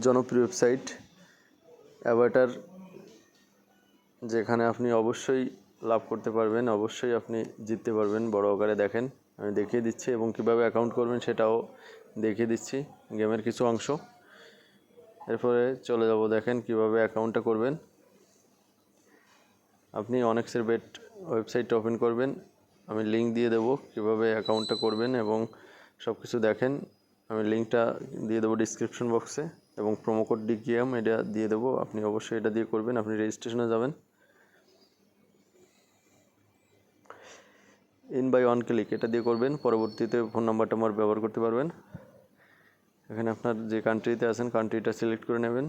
জনপ্রিয় website Avatar যেখানে আপনি অবশ্যই লাভ করতে পারবেন, অবশ্যই আপনি জিততে পারবেন। বড় আকারে দেখেন, আমি দেখিয়ে দিচ্ছি এবং কীভাবে অ্যাকাউন্ট করবেন সেটাও দেখিয়ে দিচ্ছি গেমের কিছু অংশ। এরপরে চলে যাব দেখেন কীভাবে অ্যাকাউন্টটা করবেন। আপনি অনেক্সের বেট ওয়েবসাইটটা ওপেন করবেন। আমি লিঙ্ক দিয়ে দেবো কীভাবে অ্যাকাউন্টটা করবেন এবং সব কিছু দেখেন। আমি লিঙ্কটা দিয়ে দেবো ডিসক্রিপশন বক্সে এবং প্রোমো কোড ডিকিএম এটা দিয়ে দেবো। আপনি অবশ্যই এটা দিয়ে করবেন, আপনি রেজিস্ট্রেশনে যাবেন। ইন বাই ওয়ান ক্লিক এটা দিয়ে করবেন, পরবর্তীতে ফোন নাম্বারটা আমার ব্যবহার করতে পারবেন। এখানে আপনার যে কান্ট্রিতে আছেন কান্ট্রিটা সিলেক্ট করে নেবেন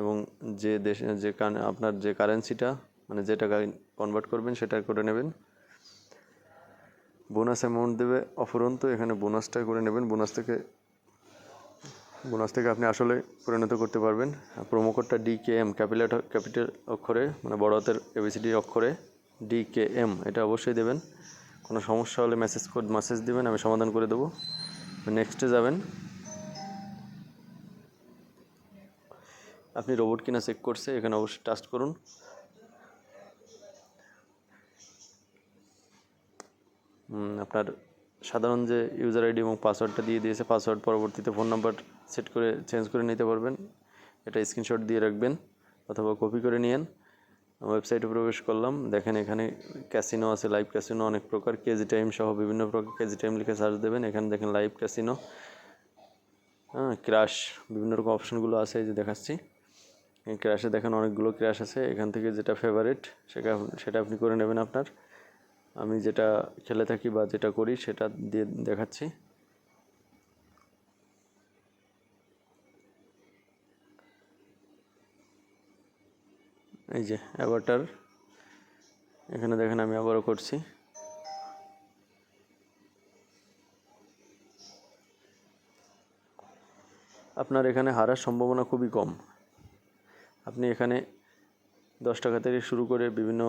এবং যে দেশ, যে আপনার যে কারেন্সিটা মানে যে টাকায় কনভার্ট করবেন, সেটা করে নেবেন। বোনাস অ্যামাউন্ট দেবে অফুরন্ত, এখানে বোনাসটা করে নেবেন। বোনাস থেকে বোনাস থেকে আপনি আসলে পরিণত করতে পারবেন। প্রোমো কোডটা D K M capital capital অক্ষরে মানে বড় হাতের এবিসিডি অক্ষরে ডি কে এম এটা অবশ্যই দেবেন। কোনো সমস্যা হলে মেসেজ কোড মেসেজ দেবেন, আমি সমাধান করে দেবো। নেক্সটে যাবেন। আপনি রোবট কিনা চেক করছে, এখানে অবশ্যই টাস্ট করুন। আপনার সাধারণ যে ইউজার আইডি এবং পাসওয়ার্ডটা দিয়ে দিয়েছে পাসওয়ার্ড পরবর্তীতে ফোন নাম্বার সেট করে চেঞ্জ করে নিতে পারবেন। এটা স্ক্রিনশট দিয়ে রাখবেন অথবা কপি করে নিয়েন। ওয়েবসাইটে প্রবেশ করলাম, দেখেন এখানে ক্যাসিনো আছে লাইভ ক্যাসিনো অনেক প্রকার কেজি টাইম সহ বিভিন্ন প্রকার কেজি টাইম লিখে সার্চ দেবেন। এখানে দেখেন লাইভ ক্যাসিনো হ্যাঁ ক্রাশ বিভিন্ন রকম অপশনগুলো আছে, এই যে দেখাচ্ছি। ক্র্যাশে দেখেন অনেকগুলো ক্র্যাশ আছে। এখান থেকে যেটা ফেভারিট সেটা সেটা আপনি করে নেবেন আপনার। আমি যেটা খেলে থাকি বা যেটা করি সেটা দিয়ে দেখাচ্ছি। এই যে অ্যাভাটার এখানে দেখেন আমি আবারও করছি। আপনার এখানে হারার সম্ভাবনা খুবই কম। আপনি এখানে দশ টাকা থেকে শুরু করে বিভিন্ন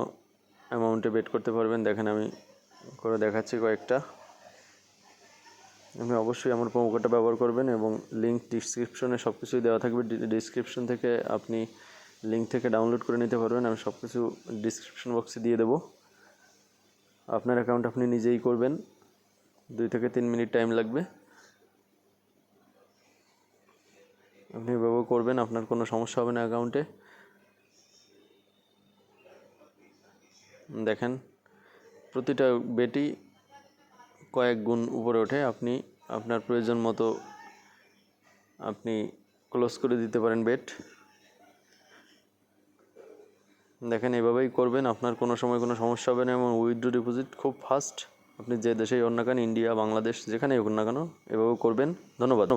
অ্যামাউন্টে বেট করতে পারবেন। দেখেন আমি করে দেখাচ্ছি কয়েকটা। আপনি অবশ্যই আমার প্রোমো কোডটা ব্যবহার করবেন এবং লিঙ্ক ডিসক্রিপশনে সব কিছুই দেওয়া থাকবে। ডিসক্রিপশন থেকে আপনি লিঙ্ক থেকে ডাউনলোড করে নিতে পারবেন। আমি সব কিছু ডিসক্রিপশন বক্সে দিয়ে দেবো। আপনার অ্যাকাউন্ট আপনি নিজেই করবেন। দুই থেকে তিন মিনিট টাইম লাগবে। আপনি ব্যবহার করবেন, আপনার কোনো সমস্যা হবে না অ্যাকাউন্টে দেখেন, প্রতিটা বেটি কয়েক গুণ উপরে ওঠে। আপনি আপনার প্রয়োজন মতো আপনি ক্লোজ করে দিতে পারেন বেট দেখেন, এভাবেই করবেন, আপনার কোনো সময় কোনো সমস্যা হবে না এবং উইথড্র ডিপোজিট খুব ফাস্ট আপনি যে দেশেই না কেন ইন্ডিয়া বাংলাদেশ যেখানেই হোক না কেন এভাবে করবেন। ধন্যবাদ।